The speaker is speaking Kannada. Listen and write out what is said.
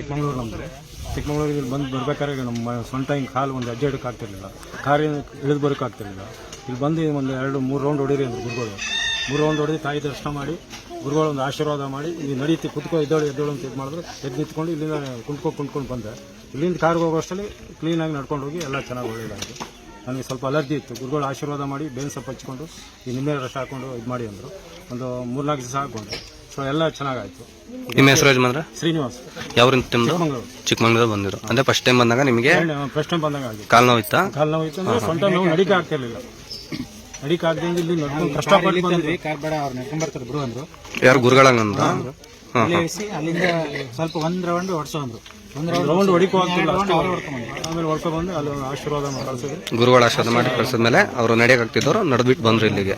ಚಿಕ್ಕಮಂಗ್ಳೂರು ನಮ್ಮದು ಚಿಕ್ಕಮಂಗ್ಳೂರಿಗೆ ಬಂದು ಬರ್ಬೇಕಾದ್ರೆ ನಮ್ಮ ಸ್ವಂತ ಹಿಂಗೆ ಕಾಲು ಒಂದು ಹೆಜ್ಜೆ ಇಡಕ್ಕೆ ಆಗ್ತಿರ್ಲಿಲ್ಲ. ಕಾರಿನ ಇಳಿದು ಬರೋಕೆ ಆಗ್ತಿರ್ಲಿಲ್ಲ. ಇಲ್ಲಿ ಬಂದು ಒಂದು ಎರಡು, ಮೂರು ರೌಂಡ್ ಹೊಡೀರಿ ಅಂದ್ರು ಗುರುಗಳು. ಮೂರು ರೌಂಡ್ ಹೊಡೆದು ತಾಯಿ ದರ್ಶನ ಮಾಡಿ, ಗುರುಗಳು ಒಂದು ಆಶೀರ್ವಾದ ಮಾಡಿ, ಇಲ್ಲಿ ನಡೀತಿ ಕುತ್ಕೋ ಎದ್ದೋಳು ಎದ್ದೋಳು ಅಂತ ಇದು ಮಾಡಿದ್ರು. ಎದ್ದು ನಿಂತ್ಕೊಂಡು ಇಲ್ಲಿಂದ ಕುಂತ್ಕೊಂಡು ಕುಂತ್ಕೊಂಡು ಬಂದೆ. ಇಲ್ಲಿಂದ ಕಾರ್ಗೆ ಹೋಗೋ ಅಷ್ಟರಲ್ಲಿ ಕ್ಲೀನಾಗಿ ನಡ್ಕೊಂಡು ಹೋಗಿ ಎಲ್ಲ ಚೆನ್ನಾಗಿ ಒಳ್ಳೆಯದಾಗಿದೆ ನನಗೆ ಸ್ವಲ್ಪ ಅಲರ್ಜಿ ಇತ್ತು. ಗುರುಗಳು ಆಶೀರ್ವಾದ ಮಾಡಿ ಬೇನ್ ಸೊಪ್ಪು ಹಚ್ಕೊಂಡು, ಈ ನಿಂಬೆ ರಸ ಹಾಕೊಂಡು ಇದು ಮಾಡಿ ಅಂದರು. ಒಂದು ಮೂರ್ನಾಲ್ಕು ದಿವಸ ಹಾಕ್ಕೊಂಡು ಸೊ ಎಲ್ಲ ಚೆನ್ನಾಗಾಯಿತು ನಿಮ್ಮ ಹೆಸರು ಯಜಮಾನ್ರ? ಶ್ರೀನಿವಾಸ್. ಯಾವ್ರಿಂದ ತಿಂದು ಚಿಕ್ಕಮಂಗ್ಳೂರು. ಬಂದಿರು. ಅಂದ್ರೆ ಫಸ್ಟ್ ಟೈಮ್ ಬಂದಾಗ ನಿಮಗೆ ಫಸ್ಟ್ ಟೈಮ್ ಬಂದಂಗೆ ಕಾಲ್ ನೋವಿತ್ತ? ಕಾಲು ನೋವು ಇತ್ತು ಅಂದ್ರೆ ಸ್ವಂತ ನೋವು ನಡಿಕೆ ಆಗ್ತಿರ್ಲಿಲ್ಲ ನಡಿಕೆ ಆಗದಿಂದ ಇಲ್ಲಿ ನಡ್ಕೊಂಡು ಕಷ್ಟಪಟ್ಟು ಬಂದ್ವಿ ಕಾರ್ ಬೇಡ ಅವ್ರು ನಡ್ಕೊಂಡ್ ಬರ್ತಾರೆ ಬಿಡು ಅಂದ್ರು. ಯಾರು ಗುರುಗಳಂಗಂದ ಅಲ್ಲಿ ಇಳಿಸಿ ಅಲ್ಲಿಂದ ಸ್ವಲ್ಪ ಒಂದ್ ರೌಂಡ್ ಹೊಡ್ಸೋ ಅಂದ್ರು. ಒಂದ್ ರೌಂಡ್ ಹೊಡಿಕೋ ಆಗ್ತಿಲ್ಲ. ಅಷ್ಟೇ ಆಮೇಲೆ ಹೊಡ್ಕೊ ಬಂದು ಅಲ್ಲಿ ಆಶೀರ್ವಾದ ಕಳ್ಸಿದ್ರು. ಗುರುಗಳ ಆಶೀರ್ವಾದ ಮಾಡಿ ಕಳ್ಸಿದ್ಮೇಲೆ ಅವರು ನಡೆಯಕ್ ಆಗ್ತಿದ್ದವ್ರು ನಡೆದ್ಬಿಟ್ಟು ಬಂದ್ರು ಇಲ್ಲಿಗೆ.